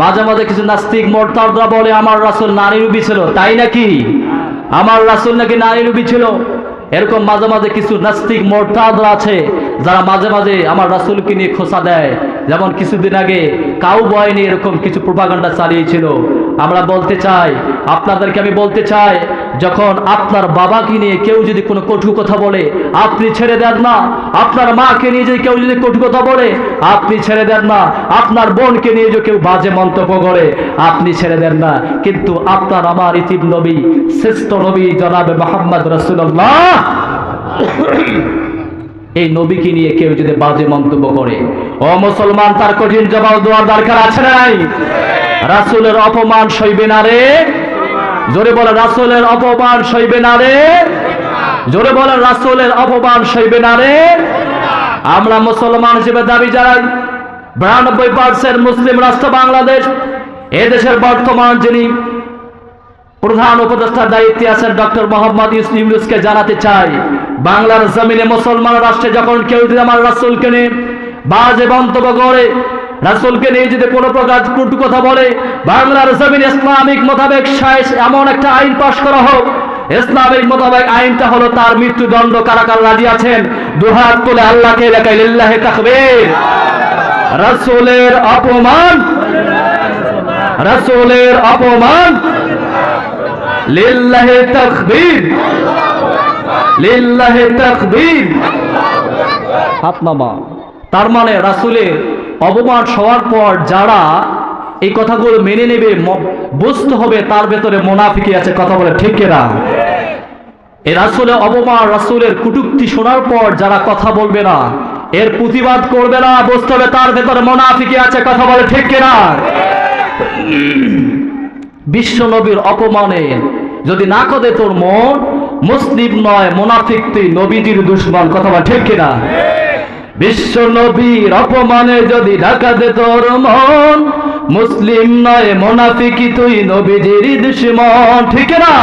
মাঝে মাঝে কিছু নাস্তিক মর্তারা বলে, আমার রাসুল নারী রুবি ছিল। তাই নাকি? আমার রাসুল নাকি নারী রুবি ছিল? এরকম মাঝে মাঝে কিছু নাস্তিক মোরতাদরা আছে, যারা মাঝে মাঝে আমার রাসুলকে নিয়ে খোসা দেয়। যেমন কিছুদিন আগে কাউ বয় নিয়ে এরকম কিছু প্রোপাগান্ডা চালিয়েছিল। আমরা বলতে চাই, আপনাদেরকে আমি বলতে চাই যখন আপনার বাবাকে নিয়ে কেউ যদি কোনো কটু কথা বলে, আপনি ছেড়ে দেন না। আপনার মাকে নিয়ে যদি কেউ যদি কটু কথা বলে, আপনি ছেড়ে দেন না। আপনার বোনকে নিয়ে যদি কেউ বাজে মন্তব্য করে, আপনি ছেড়ে দেন না। কিন্তু আপনার আমার ইতিম নবী, শ্রেষ্ঠ নবী জনাবে মোহাম্মদ রসুল্লাহ এই নবীকে নিয়ে কেউ যদি বাজে মন্তব্য করে, ও মুসলমান, তার কঠিন জবাব দেওয়ার দরকার আছে নাই? রাসূলের অপমান সইবে না রে। জোরে বলে, রাসূলের অপমান সইবে না রে। জোরে বলে, রাসূলের অপমান সইবে না রে। আমরা মুসলমান হিসেবে দাবি জানাই, বিরানব্বই পার্সেন্ট মুসলিম রাষ্ট্র বাংলাদেশ এদেশের বর্তমান যিনি প্রধান উপদেষ্টার দায়িত্বে আছেন ডক্টর মোহাম্মদ ইউনুসকে জানাতে চাই, বাংলার জমিনে মুসলমান রাষ্ট্রে যখন কেউ আমার রাসুলকে নিয়ে বাজে মন্তব্য করে রাসুলকে নিয়ে যদি কোনো প্রকার কুটু কথা বলে, বাংলার জমিন ইসলামিক মোতাবেক সাইস এমন একটা আইন পাশ করা হোক। ইসলামিক মোতাবেক আইনটা হলো তার মৃত্যুদণ্ড কারা কারা রাজি আছেন, দুহাত তুলে আল্লাহকে এলাকায় লিল্লাহে তাকবীর। রাসূলের অপমান রাসূলের অপমান, লিল্লাহে তাকবীর লিল্লাহে তাকবীর। হাত নামা তার মানে রাসূলের অপমান হওয়ার পর যারা এই কথাগুলো মেনে নেবে বুঝতে হবে তার ভেতরে মোনাফিকি আছে, কথা বলে ঠিক না এই রাসূলের অপমান, রাসূলের কুটুক্তি শোনার পর যারা কথা বলবে না, এর প্রতিবাদ করবে না, বুঝতে হবে তার ভেতরে মোনাফিকি আছে, কথা বলে ঠিক কিনা? বিশ্ব নবীর অপমানে যদি না কদে তোর মন, মুসলিম নয়, মোনাফিক তুই নবীজির দুশ্মন, কথা বল ঠিক কিনা? বিশ্ব নবীর অপমানে যদি ঢাকা দে তোর মন, মুসলিম নয় মোনাফিকি তুই নবীজির দুশ্মন, ঠিক না